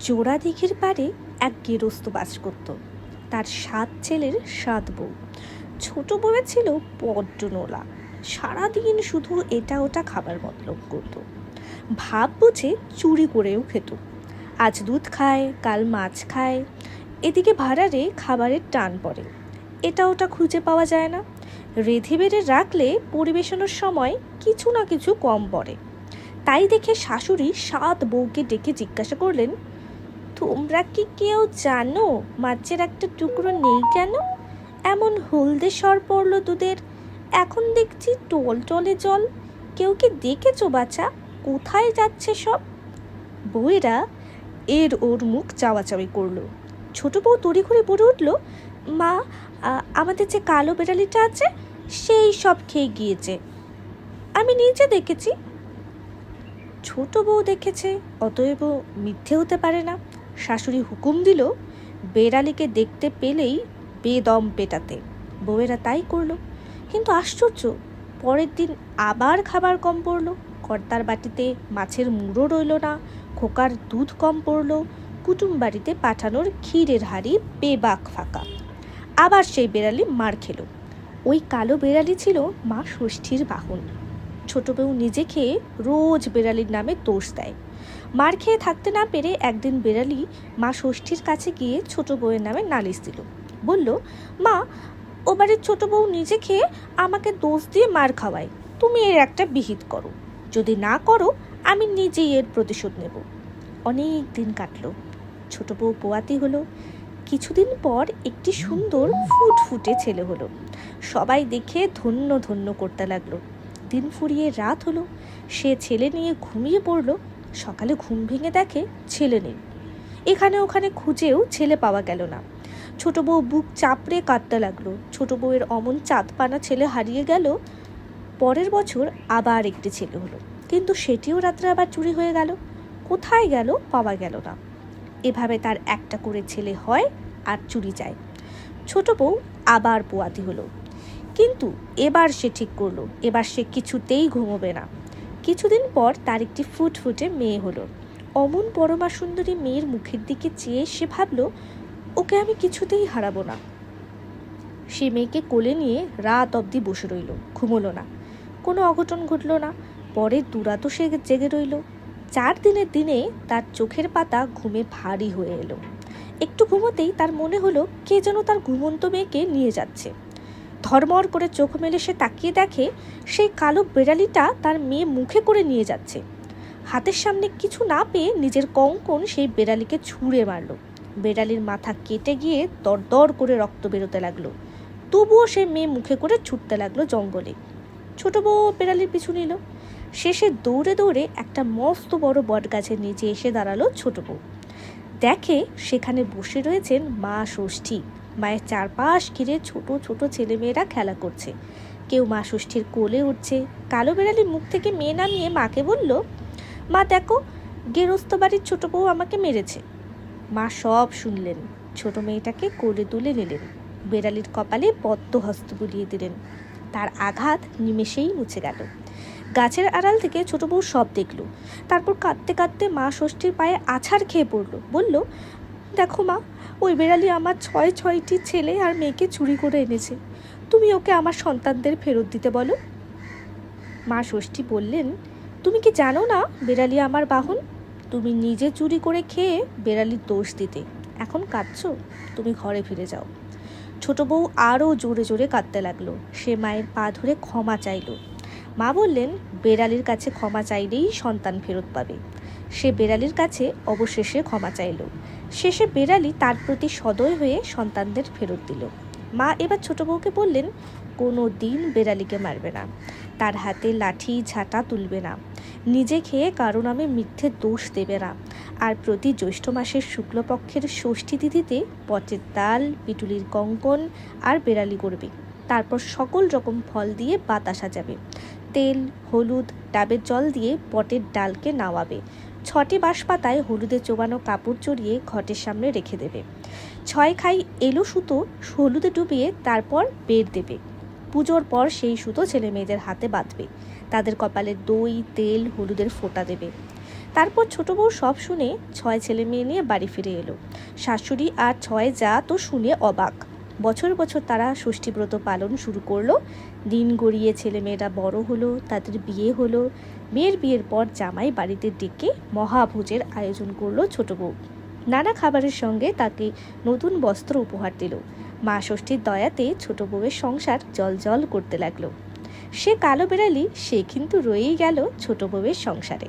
জোড়া দিঘির পাড়ে এক গেরস্ত বাস করত। তার সাত ছেলের সাত বউ। ছোট বউয়ে ছিল বড্ড নোলা। সারাদিন শুধু এটা ওটা খাবার মতলব করত। ভাব বুঝে চুরি করেও খেত। আজ দুধ খায়, কাল মাছ খায়। এদিকে ভাড়ারে খাবারের টান পড়ে। এটা ওটা খুঁজে পাওয়া যায় না। রেধে বেড়ে রাখলে পরিবেশনের সময় কিছু না কিছু কম পড়ে। তাই দেখে শাশুড়ি সাত বউকে ডেকে জিজ্ঞাসা করলেন তোমরা কি কেউ জানো মাছের একটা টুকরো নেই কেন? এমন হলদে সর পড়ল দুধের। এখন দেখছি টল টলে জল। কেউ কি দেখেছ বাছা? কোথায় যাচ্ছে সব? বউয়েরা এর ওর মুখ চাওয়াচাওয়ি করল। ছোট বউ তড়িঘড়ি পড়ে উঠল, মা আমাদের যে কালো বেড়ালিটা আছে, সেই সব খেয়ে গিয়েছে। আমি নিজে দেখেছি। ছোট বউ দেখেছে, অতএব মিথ্যে হতে পারে না। শাশুড়ি হুকুম দিল, বেড়ালিকে দেখতে পেলেই বেদম পেটাতে। বউয়েরা তাই করল। কিন্তু আশ্চর্য, পরের দিন আবার খাবার কম পড়ল, কর্তার বাটিতে মাছের মুড়ো রইল না, খোকার দুধ কম পড়ল, কুটুম বাড়িতে পাঠানোর ক্ষীরের হাড়ি বেবাক ফাঁকা। আবার সেই বেড়ালি মার খেলো। ওই কালো বেড়ালি ছিল মা ষষ্ঠীর বাহন। ছোট বউ নিজে খেয়ে রোজ বেড়ালির নামে দোষ দেয়। মার খেয়ে থাকতে না পেরে একদিন বেড়ালি মা ষষ্ঠীর কাছে গিয়ে ছোট বউয়ের নামে নালিশ দিল। বলল, মা, ও বাড়ির ছোট বউ নিজে খেয়ে আমাকে দোষ দিয়ে মার খাওয়ায়। তুমি এর একটা বিহিত করো। যদি না করো, আমি নিজেই এর প্রতিশোধ নেব। অনেক দিন কাটলো। ছোট বউ পোয়াতি হলো। কিছুদিন পর একটি সুন্দর ফুট ফুটে ছেলে হলো। সবাই দেখে ধন্য ধন্য করতে লাগল। দিন ফুরিয়ে রাত হলো। সে ছেলে নিয়ে ঘুমিয়ে পড়ল। সকালে ঘুম ভেঙে দেখে ছেলে নেই। এখানে ওখানে খুঁজেও ছেলে পাওয়া গেল না। ছোট বউ বুক চাপড়ে কাঁদতে লাগল। ছোট বউয়ের অমন চাঁদপানা ছেলে হারিয়ে গেল। পরের বছর আবার একটি ছেলে হলো। কিন্তু সেটিও রাত্রে আবার চুরি হয়ে গেল। কোথায় গেল পাওয়া গেল না। এভাবে তার একটা করে ছেলে হয় আর চুরি যায়। ছোট বউ আবার পোয়াতি হলো। কিন্তু এবার সে ঠিক করল। এবার সে কিছুতেই ঘুমোবে না। কিছুদিন পর তার একটি ফুটফুটে মেয়ে হলো। অমন পরমা সুন্দরী মেয়ের মুখের দিকে চেয়ে সে ভাবলো, ওকে আমি কিছুতেই হারাবো না। সে মেয়েকে কোলে নিয়ে রাত অবধি বসে রইল, ঘুমোলো না। কোনো অঘটন ঘটলো না, পরে দুরাতও সে জেগে রইল। চার দিনের দিনে তার চোখের পাতা ঘুমে ভারী হয়ে এলো। একটু ঘুমোতেই তার মনে হলো, কে যেন তার ঘুমন্ত মেয়েকে নিয়ে যাচ্ছে। ধর্মর করে চোখ মেলে সে তাকিয়ে দেখে সেই কালো বেড়ালিটা তার মেয়ে মুখে করে নিয়ে যাচ্ছে। হাতের সামনে কিছু না পেয়ে নিজের কঙ্কন সেই বেড়ালিকে ছুঁড়ে মারল। বেড়ালির মাথা কেটে গিয়ে দরদর করে রক্ত বেরোতে লাগল। তবুও সে মেয়ে মুখে করে ছুটতে লাগল জঙ্গলে। ছোট বউ বেড়ালির পিছু নিল। শেষে দৌড়ে দৌড়ে একটা মস্ত বড় বট গাছের নিচে এসে দাঁড়াল ছোট বউ। দেখে সেখানে বসে রয়েছেন মা ষষ্ঠী। মায়ের চারপাশ ঘিরে ছোট ছোট ছেলেমেয়েরা খেলা করছে। কেউ মা ষষ্ঠীর কোলে উঠছে। কালো বেড়ালি মুখ থেকে মেয়ে নামিয়ে মাকে বলল, মা, দেখো, গেরস্ত বাড়ির ছোট বউ আমাকে মেরেছে। মা সব শুনলেন। ছোট মেয়েটাকে কোলে তুলে নিলেন। বেড়ালির কপালে পদ্ম হস্ত বুলিয়ে দিলেন। তার আঘাত নিমেষেই মুছে গেল। গাছের আড়াল থেকে ছোট বউ সব দেখল। তারপর কাঁদতে কাঁদতে মা ষষ্ঠীর পায়ে আছাড় খেয়ে পড়ল। বলল দেখো মা, ওই বেড়ালি আমার ছয় ছয়টি ছেলে আর মেয়েকে চুরি করে এনেছে। তুমি ওকে আমার সন্তানদের ফেরত দিতে বলো। মা ষষ্ঠী বললেন, তুমি কি জানো না বেড়ালি আমার বাহন? তুমি নিজে চুরি করে খেয়ে বেড়ালির দোষ দিতে। এখন কাঁদছো? তুমি ঘরে ফিরে যাও। ছোট বউ আরও জোরে জোরে কাঁদতে লাগল। সে মায়ের পা ধরে ক্ষমা চাইলো। মা বললেন, বেড়ালির কাছে ক্ষমা চাইলেই সন্তান ফেরত পাবে। সে বেড়ালির কাছে অবশেষে ক্ষমা চাইল। শেষে বেড়ালি তার প্রতি সদয় হয়ে সন্তানদের ফেরত দিল। মা এবার ছোট বউকে বললেন, কোনো দিন বেড়ালিকে মারবে না। তার হাতে লাঠি, ঝাঁটা তুলবে না। নিজে খেয়ে কারও নামে মিথ্যে দোষ দেবে না। আর প্রতি জ্যৈষ্ঠ মাসের শুক্লপক্ষের ষষ্ঠী তিথিতে পচের ডাল, পিটুলির কঙ্কন আর বেড়ালি করবে। তারপর সকল রকম ফল দিয়ে বাতাসা যাবে তেল, হলুদ, ডাবের জল দিয়ে পটের ডালকে নাওয়াবে। ছটি বাঁশপাতায় হলুদে চোবানো কাপড় চড়িয়ে ঘটের সামনে রেখে দেবে। ছয় খাই এলো সুতো, হলুদে ডুবিয়ে তারপর বের দেবে। পুজোর পর সেই সুতো ছেলে মেয়েদের হাতে বাঁধবে। তাদের কপালে দই, তেল, হলুদের ফোঁটা দেবে। তারপর ছোট বউ সব শুনে ছয় ছেলে মেয়ে নিয়ে বাড়ি ফিরে এলো। শাশুড়ি আর ছয় যা তো শুনে অবাক। বছর বছর তারা ষষ্ঠীব্রত পালন শুরু করল। দিন গড়িয়ে ছেলেমেয়েরা বড় হলো, তাদের বিয়ে হলো। মেয়ের বিয়ের পর জামাই বাড়িতে ডেকে মহাভোজের আয়োজন করল ছোট বউ। নানা খাবারের সঙ্গে তাকে নতুন বস্ত্র উপহার দিল। মা ষষ্ঠীর দয়াতে ছোট বউয়ের সংসার জল জল করতে লাগল। সে কালো বেড়ালি, সে কিন্তু রয়েই গেল ছোট বউয়ের সংসারে।